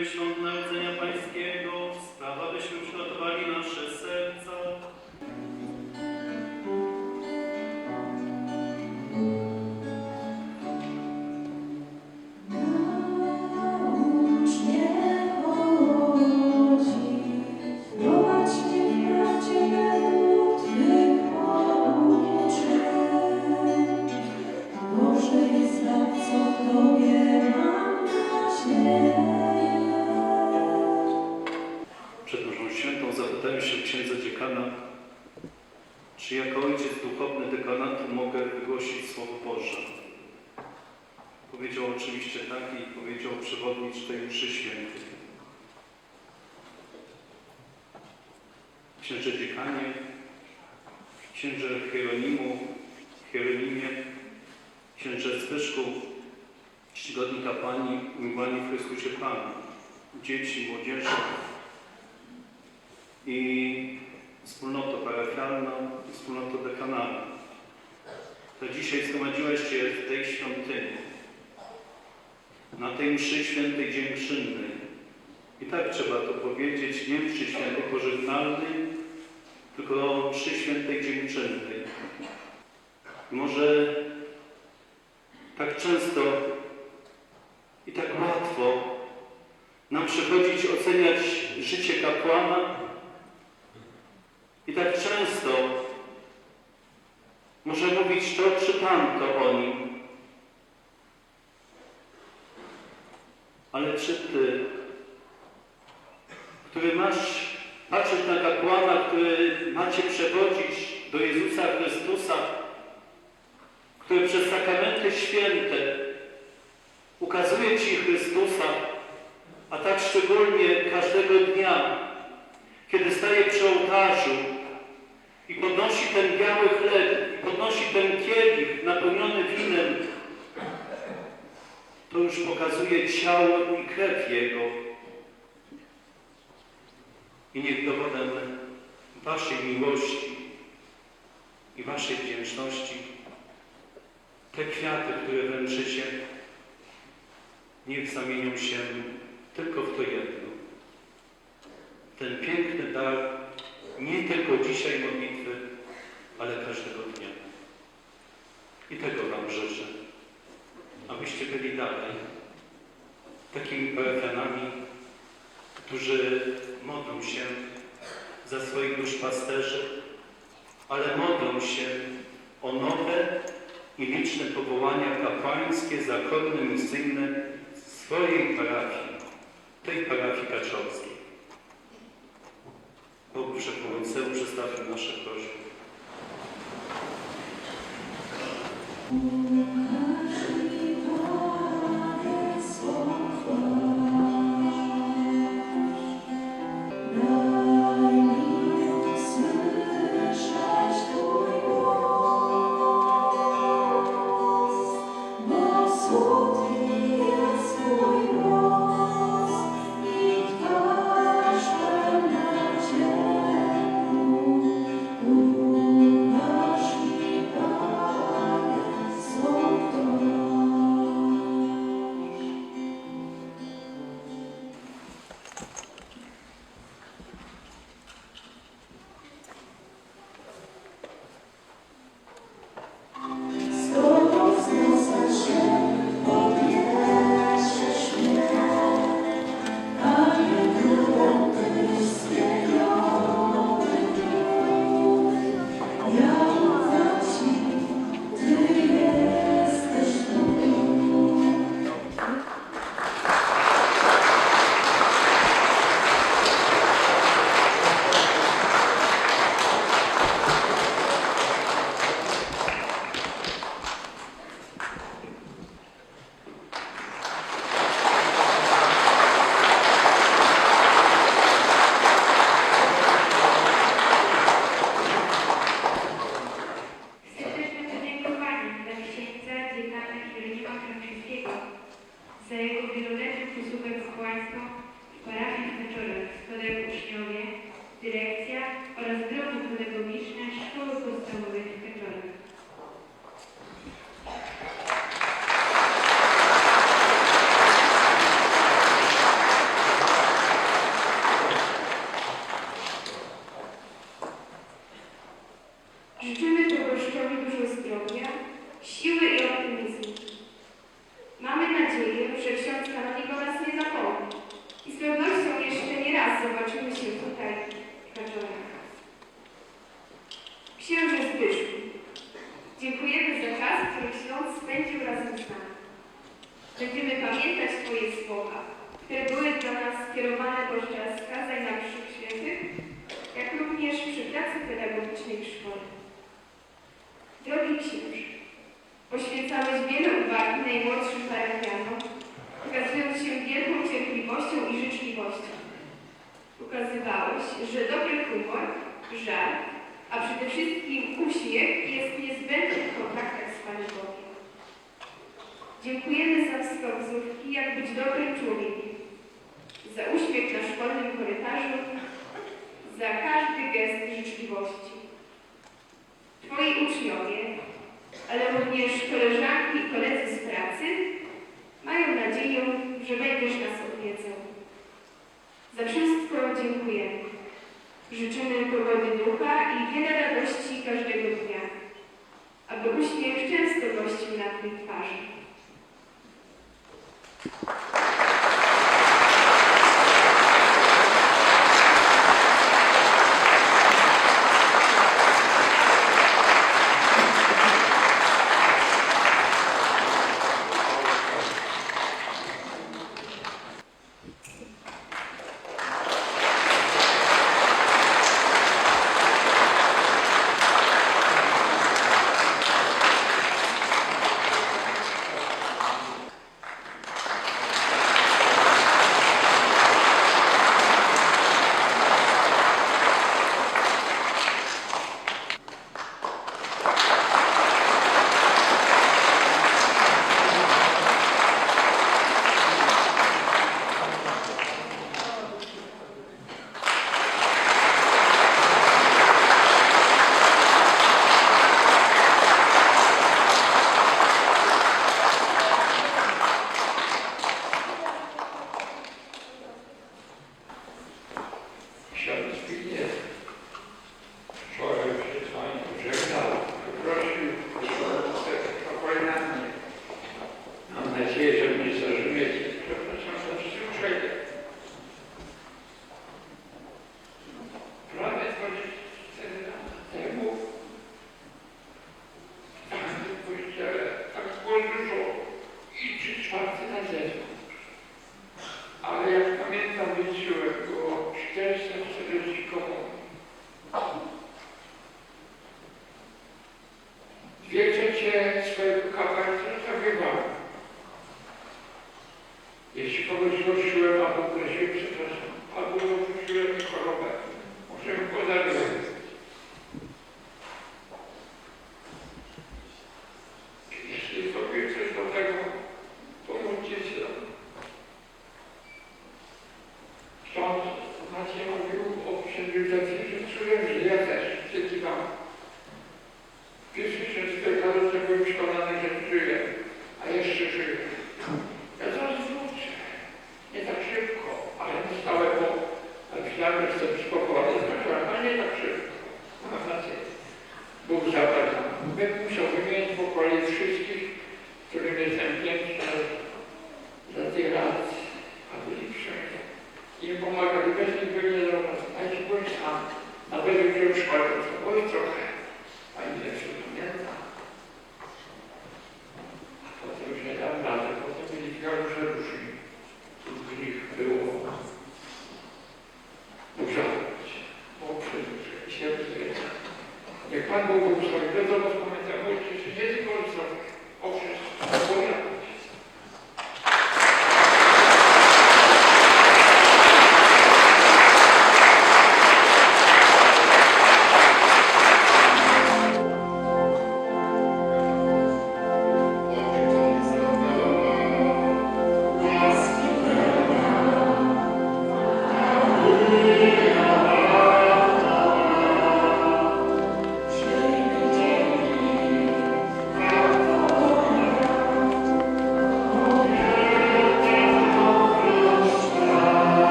Krishna Powiedział oczywiście tak i powiedział przewodnicz tej mszy świętej. Księże dziekanie, księże Hieronimu, Hieronimie, księże Zbyszku, czcigodni kapłani, umiłani w Chrystusie Panu, dzieci, młodzieży i wspólnoto parafialną i wspólnoto dekanalną. To dzisiaj zgromadziłeś się w tej świątyni, na tej mszy świętej dziękczynnej. I tak trzeba to powiedzieć, nie mszy świętej pożegnalnej, tylko mszy świętej dziękczynnej. Może tak często i tak łatwo nam przychodzić oceniać życie kapłana i tak często może mówić to czy tamto o nim. Ale czy ty, który masz patrzeć na kapłana, który ma cię przewodzić do Jezusa Chrystusa, który przez sakramenty święte ukazuje ci Chrystusa, a tak szczególnie każdego dnia, kiedy staje przy ołtarzu i podnosi ten biały chleb, i podnosi ten kielich napełniony winem, to już pokazuje ciało i krew Jego. I niech dowodem Waszej miłości i Waszej wdzięczności te kwiaty, które wręczycie, niech zamienią się tylko w to jedno. Ten piękny dar nie tylko dzisiaj modlitwy, ale każdego dnia. I tego Wam życzę, abyście byli dalej takimi parafianami, którzy modlą się za swoich duszpasterzy, ale modlą się o nowe i liczne powołania kapłańskie, zakonne, misyjne swojej parafii, tej parafii kaczowskiej. Bogu Wszechmogącemu przedstawmy nasze prośby. Dziękujemy za wskazówki, jak być dobrym człowiekiem, za uśmiech na szkolnym korytarzu, za każdy gest życzliwości. Twoi uczniowie, ale również koleżanki i koledzy z pracy mają nadzieję, że będziesz nas odwiedzał. Za wszystko dziękujemy. Życzymy pogody ducha i wiele radości każdego dnia, aby uśmiech często gościł na Twej twarzy. Liczyłem było 440 komunii. ani pójść na, na wyżej for to trochę, ani jeszcze.